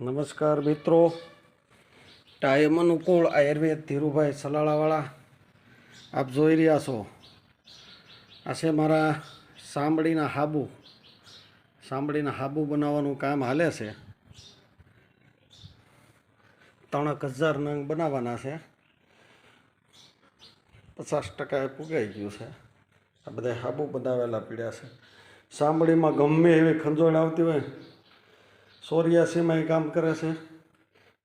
નમસ્કાર મિત્રો. ટાઈમ અનુકૂળ આયુર્વેદ ધીરુભાઈ સલાળાવાળા, આપ જોઈ રહ્યા છો. આ છે મારા સાંભળીના હાબુ સાંભળીના હાબુ બનાવવાનું કામ હાલે છે. ત્રણેક હજાર નંગ બનાવવાના છે. પચાસ ટકા એ પુગાઈ ગયું છે. આ બધા હાબુ બનાવેલા પીડ્યા છે. સાંભળીમાં ગમે એવી ખંજોળ આવતી હોય સોરિયાસીમાં એ કામ કરે છે.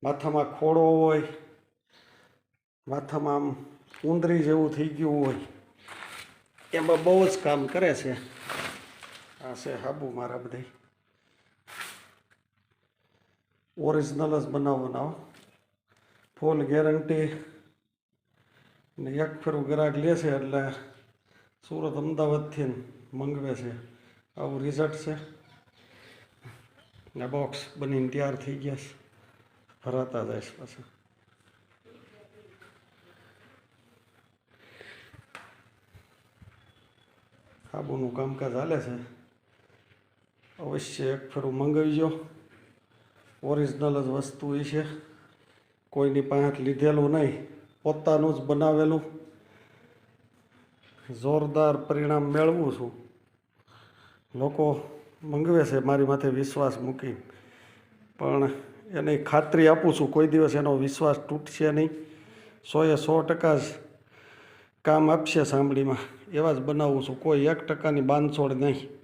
માથામાં ખોડો હોય, માથામાં આમ ઉંદરી જેવું થઈ ગયું હોય, એમાં બહુ જ કામ કરે છે. આ છે હાબુ મારા બધા ઓરિજિનલ જ બનાવવાના. ફૂલ ગેરંટી ને એક ફેરું ગ્રાહક લે છે એટલે સુરત અમદાવાદથી મંગવે છે. આવું રિઝલ્ટ છે. ને બોક્સ બનીને તૈયાર થઈ ગયા છે. ફરાતા જાય છે પાછા. સાબુનું કામકાજ હાલે છે. અવશ્ય એક ફેરું મંગાવીજો. ઓરિજિનલ જ વસ્તુ એ છે. કોઈની પાસે લીધેલું નહીં, પોતાનું જ બનાવેલું. જોરદાર પરિણામ મેળવું છું. લોકો મંગવે છે, મારી માથે વિશ્વાસ મૂકી. પણ એની ખાતરી આપું છું, કોઈ દિવસ એનો વિશ્વાસ તૂટશે નહીં. સોએ સો ટકા જ કામ આપશે સાંભળીમાં. એવા જ બનાવું છું, કોઈ એક ટકાની બાંધછોડ નહીં.